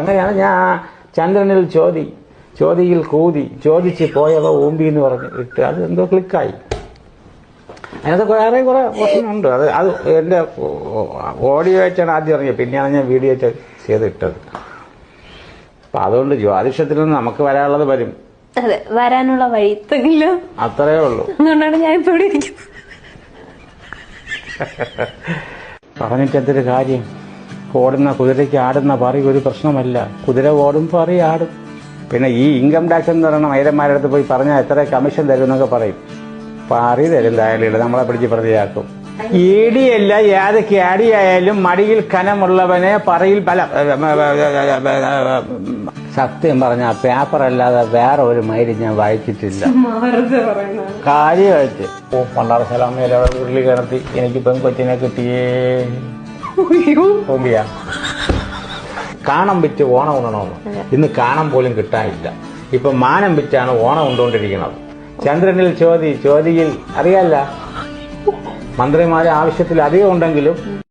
അങ്ങനെയാണ് ഞാൻ ആ ചന്ദ്രനിൽ ചോദി ചോദിയിൽ കൂതി ചോദിച്ച് പോയവ ഊമ്പി എന്ന് പറഞ്ഞ് ഇട്ട്. അത് എന്തോ ക്ലിക്കായി. അതിനകത്ത് വേറെ കുറെ പ്രശ്നമുണ്ട്. അത് അത് എന്റെ ഓഡിയോ വെച്ചാണ് ആദ്യം ഇറങ്ങിയത്. പിന്നെയാണ് ഞാൻ വീഡിയോ വെച്ച് ചെയ്തിട്ടത് അപ്പം അതുകൊണ്ട് ജ്യോതിഷത്തിൽ നിന്ന് നമുക്ക് വരാനുള്ളത് വരും. അതെ വരാനുള്ള വഴി അത്രേ ഉള്ളൂ. അതുകൊണ്ടാണ് ഞാൻ ഇപ്പൊ ഇവിടെ ഇരിക്കുന്നത്. പറഞ്ഞിട്ട് എന്തൊരു കാര്യം? ഓടുന്ന കുതിരയ്ക്ക് ആടുന്ന പറി ഒരു പ്രശ്നമല്ല. കുതിര ഓടും പറി ആടും. പിന്നെ ഈ ഇൻകം ടാക്സ് എന്ന് പറയുന്ന മൈരന്മാരുടെ അടുത്ത് പോയി പറഞ്ഞാൽ എത്ര കമ്മീഷൻ തരും എന്നൊക്കെ പറയും. പറി തരും ദയാളികൾ നമ്മളെ പിടിച്ച് പ്രതിയാക്കും. ഇടിയല്ല ഏതൊക്കെ ആയാലും മടിയിൽ കനമുള്ളവനെ പറയിൽ പല സത്യം പറഞ്ഞ പേപ്പർ അല്ലാതെ വേറെ ഒരു മൈരി ഞാൻ വായിച്ചിട്ടില്ല. കാര്യമായിട്ട്. ഓ പണ്ടാറ സ്ഥലം ഉരുളി കിടത്തി എനിക്ക് പെൺകൊച്ചിനെ കിട്ടിയേ. ഹോമിയ. കാണം വിറ്റ് ഓണം ഉണ്ണണമെന്ന്. ഇന്ന് കാണം പോലും കിട്ടാനില്ല. ഇപ്പൊ മാനം വിറ്റാണ് ഓണം ഉണ്ടോണ്ടിരിക്കുന്നത്. ചന്ദ്രനിൽ ചോതി ചോതിയിൽ അറിയാല്ല. മന്ത്രിമാരെ ആവശ്യത്തിൽ അധികം ഉണ്ടെങ്കിലും